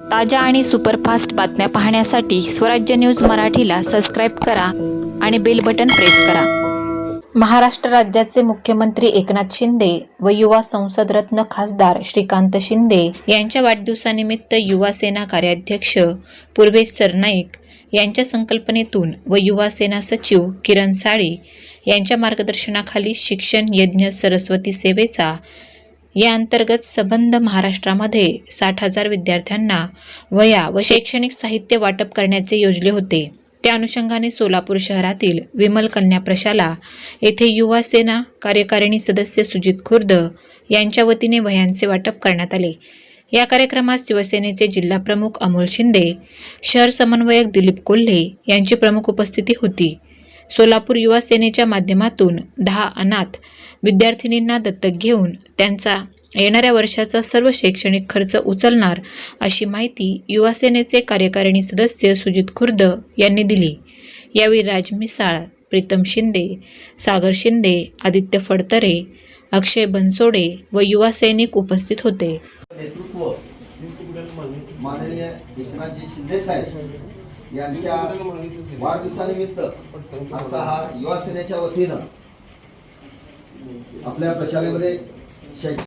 ताज्या आणि सुपरफास्ट बातम्या पाहण्यासाठी स्वराज्य न्यूज मराठीला सबस्क्राईब करा आणि बेल बटन प्रेस करा. महाराष्ट्र राज्याचे मुख्यमंत्री एकनाथ शिंदे व युवा संसद रत्न खासदार श्रीकांत शिंदे यांच्या वाढदिवसानिमित्त युवा सेना कार्याध्यक्ष पूर्वेश सरनाईक यांच्या संकल्पनेतून व युवा सेना सचिव किरण साळी यांच्या मार्गदर्शनाखाली शिक्षण यज्ञ सरस्वती सेवेचा या अंतर्गत सबंध महाराष्ट्रामध्ये साठ हजार विद्यार्थ्यांना वया व शैक्षणिक साहित्य वाटप करण्याचे योजले होते. त्या अनुषंगाने सोलापूर शहरातील विमल कन्या प्रशाला येथे युवा सेना कार्यकारिणी सदस्य सुजित खुर्द यांच्या वतीने वह्यांचे वाटप करण्यात आले. या कार्यक्रमात शिवसेनेचे जिल्हाप्रमुख अमोल शिंदे शहर समन्वयक दिलीप कोल्हे यांची प्रमुख उपस्थिती होती. सोलापूर युवा सेनेच्या माध्यमातून दहा अनाथ विद्यार्थिनींना दत्तक घेऊन त्यांचा येणाऱ्या वर्षाचा सर्व शैक्षणिक खर्च उचलणार अशी माहिती युवा सेनेचे कार्यकारिणी सदस्य सुजित खुर्द यांनी दिली. यावेळी राज मिसाळ प्रीतम शिंदे सागर शिंदे आदित्य फडतरे अक्षय बनसोडे व युवा सैनिक उपस्थित होते. नेतृत्व माननीय एकनाथजी शिंदे साहेब. यांच्या वाढदिवसानिमित्त आजचा हा युवा सेनेच्या वतीनं आपल्या प्रशालेमध्ये